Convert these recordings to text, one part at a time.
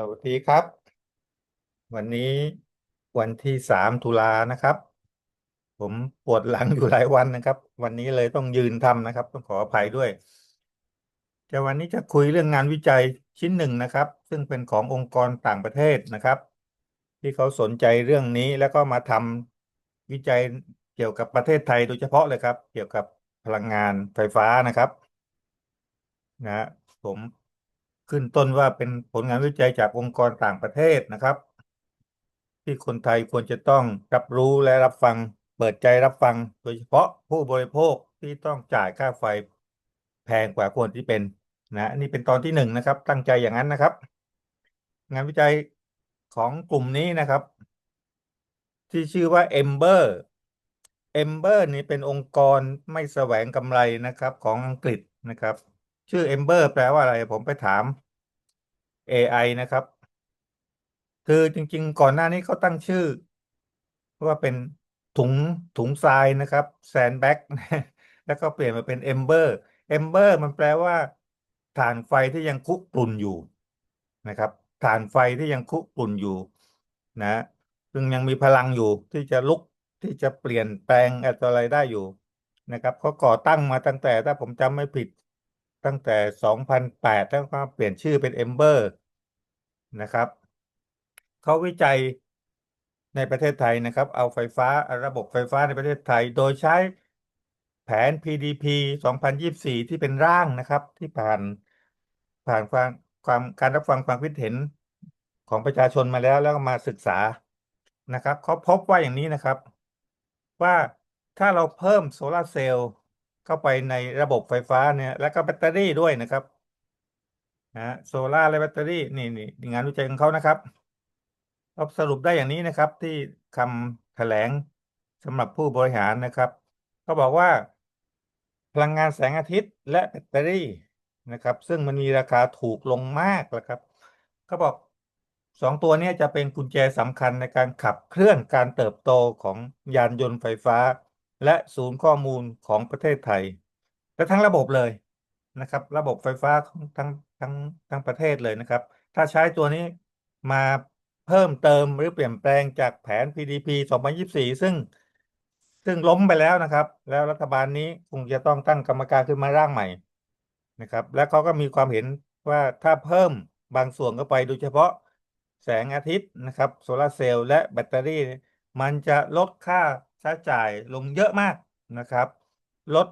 สวัสดีครับ วันนี้วันที่สามตุลานะครับ ผมปวดหลังอยู่หลายวันนะครับ วันนี้เลยต้องยืนทำนะครับ ต้องขออภัยด้วยจะวันนี้จะคุยเรื่องงานวิจัยชิ้นหนึ่งนะครับ ซึ่งเป็นขององค์กรต่างประเทศนะครับ ที่เขาสนใจเรื่องนี้แล้วก็มาทำวิจัยเกี่ยวกับประเทศไทยโดยเฉพาะเลยครับ เกี่ยวกับพลังงานไฟฟ้านะครับนะฮะผม ขึ้นต้นว่าเป็นผลงานวิจัยจากองค์กรต่างประเทศนะครับ ที่คนไทยควรจะต้องรับรู้และรับฟัง เปิดใจรับฟัง โดยเฉพาะผู้บริโภคที่ต้องจ่ายค่าไฟแพงกว่าควรที่เป็นนะนี่เป็นตอนที่หนึ่งนะครับ ตั้งใจอย่างนั้นนะครับ งานวิจัยของกลุ่มนี้นะครับ ที่ชื่อว่า Ember Ember นี่เป็นองค์กรไม่แสวงกำไรนะครับของอังกฤษนะครับ ชื่อ Ember แปลว่าอะไร ผมไปถาม AI นะครับ คือจริง ๆ ก่อนหน้านี้เขาตั้งชื่อ ว่าเป็นถุงถุงทรายนะครับ sandbag แล้วก็เปลี่ยนมาเป็น Ember Ember มันแปลว่าถ่านไฟที่ยังคุกรุ่นอยู่นะครับถ่านไฟที่ยังคุกรุ่นอยู่นะซึ่งยังมีพลังอยู่ที่จะลุกที่จะเปลี่ยนแปลงอะไรได้อยู่นะครับเขาก่อตั้งมาตั้งแต่ถ้าผมจำไม่ผิด ตั้งแต่ 2008 แล้วก็เปลี่ยนชื่อเป็น Ember นะครับ เขาวิจัยในประเทศไทยนะครับ เอาไฟฟ้าระบบไฟฟ้าในประเทศไทย โดยใช้แผน PDP 2024 ที่เป็นร่างนะครับ ที่ผ่านผ่านความความการรับฟังความคิดเห็นของประชาชนมาแล้วแล้วก็มาศึกษานะครับเขาพบว่าอย่างนี้นะครับ ว่าถ้าเราเพิ่มโซลาร์เซลล์ เข้าไปในระบบไฟฟ้าเนี่ย แล้วก็แบตเตอรี่ด้วยนะครับนะโซลาร์และแบตเตอรี่นี่นี่งานวิจัยของเขานะครับเขาสรุปได้อย่างนี้นะครับ ที่คำแถลงสำหรับผู้บริหารนะครับเขาบอกว่า พลังงานแสงอาทิตย์และแบตเตอรี่นะครับ ซึ่งมันมีราคาถูกลงมากแล้วครับเขาบอกสองตัวนี้จะเป็นกุญแจสำคัญในการขับเคลื่อนการเติบโตของยานยนต์ไฟฟ้า และศูนย์ข้อมูลของประเทศไทย และทั้งระบบเลยนะครับ ระบบไฟฟ้าของทั้งทั้งทั้งประเทศเลยนะครับ ถ้าใช้ตัวนี้มาเพิ่มเติมหรือเปลี่ยนแปลงจากแผน PDP 2024 ซึ่งซึ่งล้มไปแล้วนะครับ แล้วรัฐบาลนี้คงจะต้องตั้งกรรมการขึ้นมาร่างใหม่นะครับ และเขาก็มีความเห็นว่าถ้าเพิ่มบางส่วนเข้าไปโดยเฉพาะแสงอาทิตย์นะครับโซลาร์เซลล์และแบตเตอรี่ มันจะลดค่า ใช้จ่ายลงเยอะมากนะครับ ลด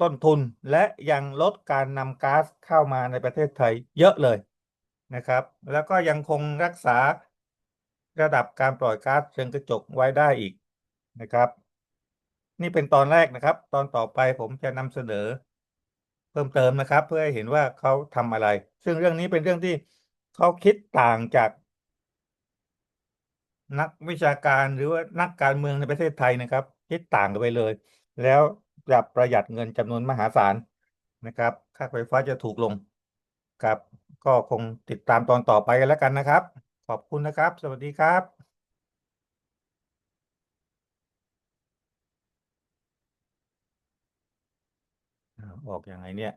ต้นทุนและยังลดการนำก๊าซเข้ามาในประเทศไทยเยอะเลยนะครับ แล้วก็ยังคงรักษาระดับการปล่อยก๊าซเรือนกระจกไว้ได้อีกนะครับ นี่เป็นตอนแรกนะครับ ตอนต่อไปผมจะนำเสนอ เพิ่มเติมนะครับ เพื่อให้เห็นว่าเขาทำอะไร ซึ่งเรื่องนี้เป็นเรื่องที่เขาคิดต่างจาก นักวิชาการหรือว่านักการเมืองในประเทศไทยนะครับคิดต่างกันไปเลย แล้วจะประหยัดเงินจำนวนมหาศาลนะครับ ค่าไฟฟ้าจะถูกลงครับ ก็คงติดตามตอนต่อไปกันแล้วกันนะครับ ขอบคุณนะครับ สวัสดีครับอ้าวออกยังไงเนี่ย